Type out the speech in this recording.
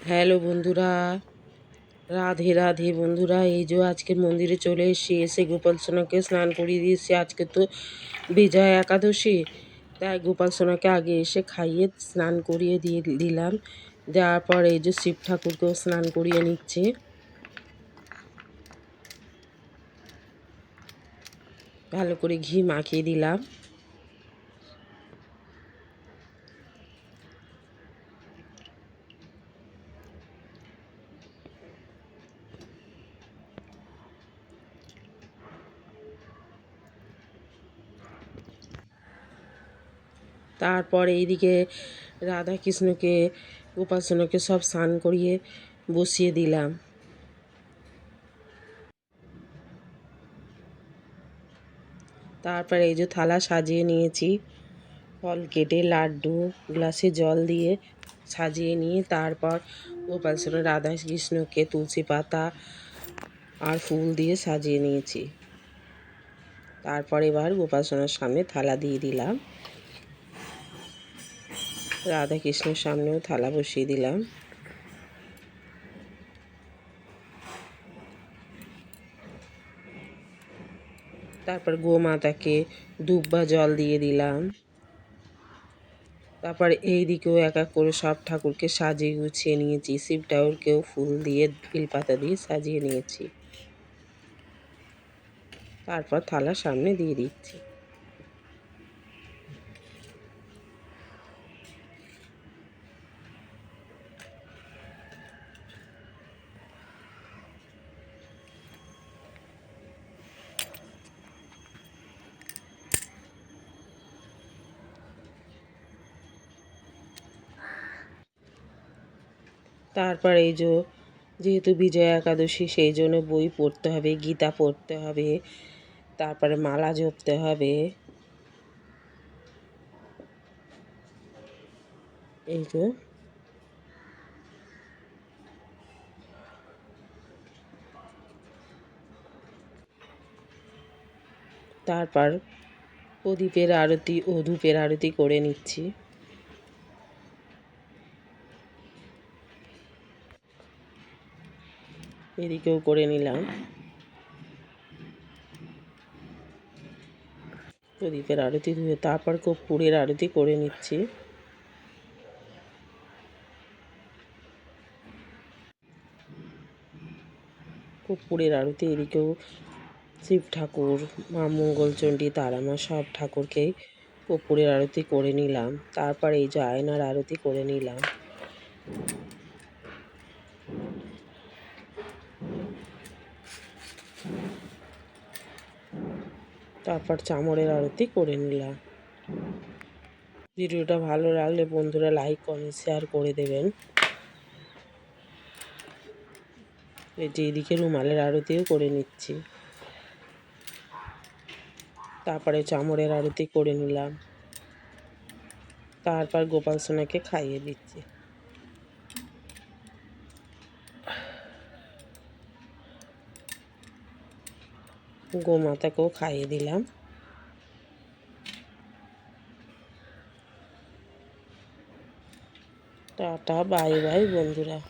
Hello বন্ধুরা, রাধে রাধে বন্ধুরা, এই যে আজকে মন্দিরে চলে এসেছি, এসে গোপাল সোনাকে স্নান করিয়ে দিয়েছি। আজকে তো বিজয়া একাদশী, তাই গোপাল সোনাকে আগে এসে খাইয়ে স্নান করিয়ে দিয়ে দিলাম। দেওয়ার পর এই যে শিব ঠাকুরকেও স্নান করিয়ে নিচ্ছে। ভালো করে ঘি মাখিয়ে দিলাম। তারপর এইদিকে রাধা কৃষ্ণকে উপাসনাকে সব স্নান করিয়ে বসিয়ে দিলাম। তারপরে এই যে থালা সাজিয়ে নিয়েছি। ফল কেটে লাড্ডু, গ্লাসে জল দিয়ে সাজিয়ে নিয়ে তারপর উপাসনা রাধা কৃষ্ণকে তুলসী পাতা আর ফুল দিয়ে সাজিয়ে নিয়েছি। তারপর এবার উপাসনার সামনে থালা দিয়ে দিলাম। রাধা কৃষ্ণের সামনেও থালা বসিয়ে দিলাম। তারপর গোমাতাকে ধূপ বা জল দিয়ে দিলাম। তারপর এই দিকেও এক এক করে সব ঠাকুরকে সাজিয়ে গুছিয়ে নিয়েছি। শিব ঠাকুরকেও ফুল দিয়ে বেলপাতা দিয়ে সাজিয়ে নিয়েছি। তারপর থালা সামনে দিয়ে দিচ্ছি। তারপর এই যে, যেহেতু বিজয়া একাদশী, সেই জন্য বই পড়তে হবে, গীতা পড়তে হবে, তারপরে মালা জপতে হবে। এই যে তারপর প্রদীপের আরতি ও ধূপের আরতি করে নিচ্ছি। এদিকেও করে নিলাম। প্রদীপের আরতি ধুয়ে তারপর কর্পূরের আরতি করে নিচ্ছি। কর্পূরের আরতি, এদিকেও শিব ঠাকুর, মা মঙ্গলচণ্ডী, তারামা সব ঠাকুরকেই কর্পূরের আরতি করে নিলাম। তারপর এই যে আয়নার আরতি করে নিলাম। তারপর চামড়ের আরতি করে নিলাম। ভিডিওটা ভালো লাগলে বন্ধুরা লাইক কমেন্ট শেয়ার করে দেবেন। এই যে এদিকে রুমালের আরতিও করে নিচ্ছি। তারপরে চামড়ের আরতি করে নিলাম। তারপর গোপাল সোনাকে খাইয়ে দিচ্ছি। গোমাতাকেও খাইয়ে দিলাম। টাটা বাই বাই বন্ধুরা।